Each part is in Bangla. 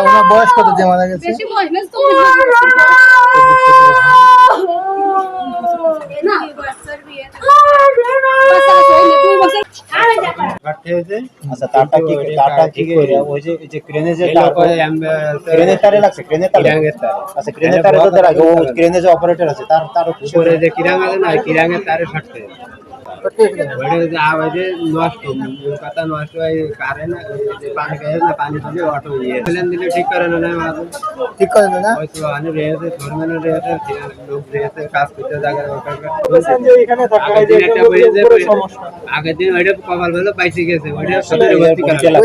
ওনার বয়স কত যে মারা গেছে? বেশি বয়স না যাবা আচ্ছা তারটা কি তারটা কি করে ওই যে এই যে ক্রেনে যে তার ক্রেনের তারে লাগছে ক্রেনের তারে আচ্ছা ক্রেনের তারে তো তার আগে ও ক্রেনে যে অপারেটর আছে তার তার উপরে যে কিরাং আছে না কিরাঙের তারে ফাটতে ওটা যে আওয়াজে নষ্ট মূল কথা নষ্ট কারেন্ট যে পানি খায় না পানি দিলে অটো প্লেন দিলে ঠিক করে না না ঠিক করে না হয়তো আনে ধর্মের রেতে লোক রেতে কাজ করতে জায়গা দরকার এখানে আগের দিন ওইটা কপাল ভালো পাইছে গেছে ওইটা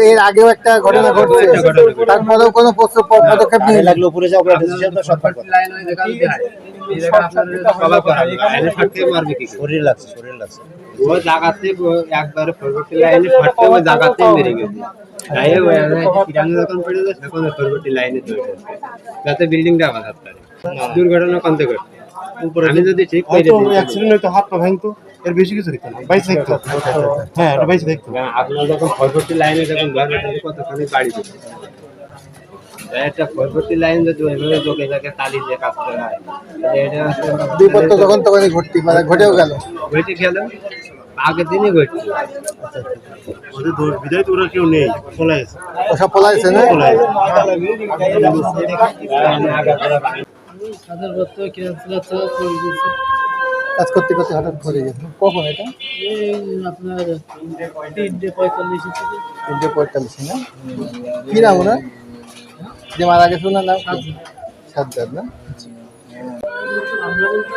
এর আগেও একটা ঘটনা ঘটছে তারপরেও কোনো প্রস্তুত পদক্ষেপ নিয়ে লাগল উপরে লাইন হয়ে শরীর লাগছে শরীর লাগছে ও জাগাতে একবারে পরবর্তী লাইনে ফাটতে ও জাগাতে মেরে গেছে কিরাঙ্গে পড়ে যায় তখন ওই লাইনে যাচ্ছে যাতে বিল্ডিংটা আঘাত পারে দুর্ঘটনা কমতে করতে আমি যদি ঠিক করে দিই অ্যাক্সিডেন্ট হয়তো হাত পা ভাঙতো এর বেশি কিছু দেখতো না বাইশ দেখতো হ্যাঁ এটা বাইশ দেখতো আপনার যখন পরবর্তী লাইনে যখন ঘর বেঁধে কতখানি বাড়ি দিচ্ছে একটা লাইন যদি ওইভাবে যোগে থাকে তালি দিয়ে হয় এটা বিপদ তো তখনই ঘটতে পারে ঘটেও গেল। ঘটে গেল। আগের দিনই ঘটছে। ওদের দোষ বিদায় তো ওরা কেউ নেই চলে গেছে ওসব পলাইছে না? সাধারণ করতে ক্যান্সেল করে কাজ করতে করতে হঠাৎ পড়ে গেছে। কখন এটা? আপনার তিনটে পঁয়তাল্লিশ তিনটে পঁয়তাল্লিশ না? কি নাম ওনার? যে মারা গেছে ওনার নাম? সাজ্জাদ। না? আমরা বলতে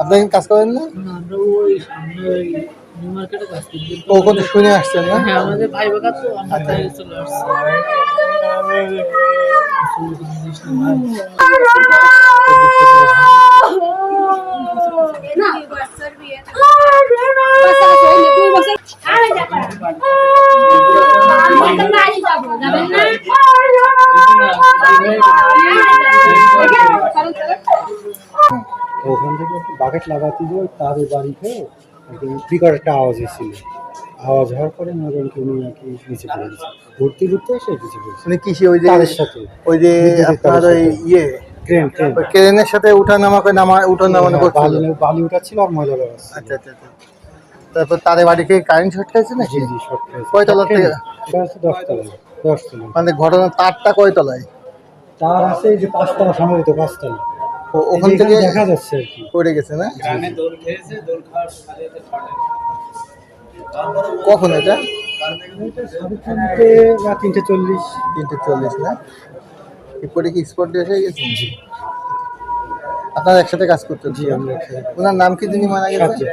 আপনি এখানে কাজ করেন না? ও কত শুনে আসছেন না? হ্যাঁ আমাদের ভাই বাগা তো আমরা চলে আসছি। ওখান থেকে বাকেট লাগাতে দিয়ে তাদের বাড়িতে স্পিকার একটা আওয়াজ এসেছিল। আওয়াজ হওয়ার পরে মনে করেন উনি আর কি নিচে পড়ে গেছে ঘুরতে ঘুরতে এসে নিচে পড়েছে উনি কিসে ওই যে তাদের সাথে। ওই যে আপনার ওই ইয়ে? ট্রেন ট্রেন ওই ক্রেনের সাথে উঠা নামা করে নামা উঠা নামানো করছিল। বালি উঠাচ্ছিল আর ময়লা লাগাচ্ছিল আচ্ছা আচ্ছা আচ্ছা। তারপর তারে বাড়ি থেকে কারেন্ট শর্ট খাইছে না জি জি সব খেয়েছে। কয় তলা থেকে? দশতলা দশতলা মানে ঘটনা তারটা কয়তলায় তার আছে এই যে পাঁচতলা সম্ভবত পাঁচতলা ওখান থেকে দেখা যাচ্ছে আর কি। পড়ে গেছে না? কখন এটা? তিনটে চল্লিশ তিনটে চল্লিশ। না এরপরে কি স্পট হয়ে গেছে? আপনারা একসাথে কাজ করতেন? জি আমরা ওনার নাম কি তিনি মারা গেছে।